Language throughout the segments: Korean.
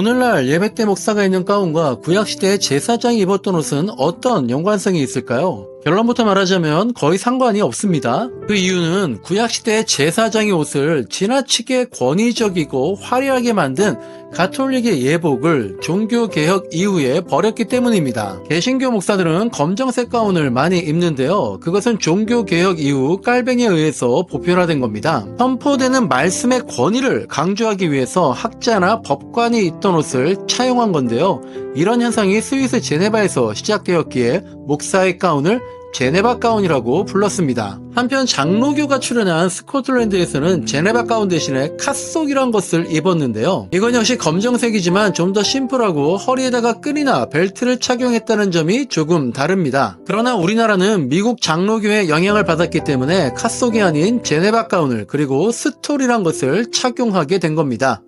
오늘날 예배 때 목사가 입는 가운과 구약시대 제사장이 입었던 옷은 어떤 연관성이 있을까요? 결론부터 말하자면 거의 상관이 없습니다. 그 이유는 구약시대 제사장의 옷을 지나치게 권위적이고 화려하게 만든 가톨릭의 예복을 종교개혁 이후에 버렸기 때문입니다. 개신교 목사들은 검정색 가운을 많이 입는데요. 그것은 종교개혁 이후 깔뱅이에 의해서 보편화된 겁니다. 선포되는 말씀의 권위를 강조하기 위해서 학자나 법관이 입던 옷을 차용한 건데요. 이런 현상이 스위스 제네바에서 시작되었기에 목사의 가운을 제네바 가운이라고 불렀습니다. 한편 장로교가 출연한 스코틀랜드에서는 제네바 가운 대신에 카속이란 것을 입었는데요. 이건 역시 검정색이지만 좀 더 심플하고 허리에다가 끈이나 벨트를 착용했다는 점이 조금 다릅니다. 그러나 우리나라는 미국 장로교의 영향을 받았기 때문에 카속이 아닌 제네바 가운을 그리고 스톨이란 것을 착용하게 된 겁니다.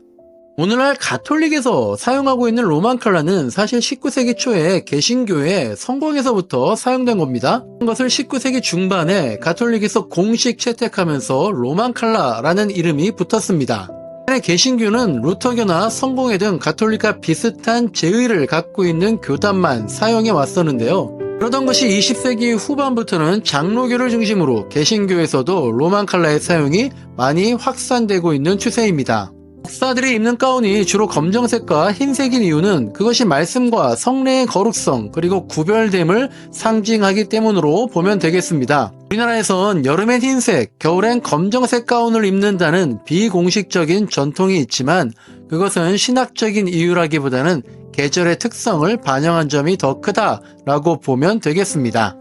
오늘날 가톨릭에서 사용하고 있는 로만 칼라는 사실 19세기 초에 개신교의 성공에서부터 사용된 겁니다. 이것을 19세기 중반에 가톨릭에서 공식 채택하면서 로만 칼라라는 이름이 붙었습니다. 개신교는 루터교나 성공회 등 가톨릭과 비슷한 제의를 갖고 있는 교단만 사용해 왔었는데요. 그러던 것이 20세기 후반부터는 장로교를 중심으로 개신교에서도 로만 칼라의 사용이 많이 확산되고 있는 추세입니다. 목사들이 입는 가운이 주로 검정색과 흰색인 이유는 그것이 말씀과 성례의 거룩성 그리고 구별됨을 상징하기 때문으로 보면 되겠습니다. 우리나라에선 여름엔 흰색, 겨울엔 검정색 가운을 입는다는 비공식적인 전통이 있지만 그것은 신학적인 이유라기보다는 계절의 특성을 반영한 점이 더 크다라고 보면 되겠습니다.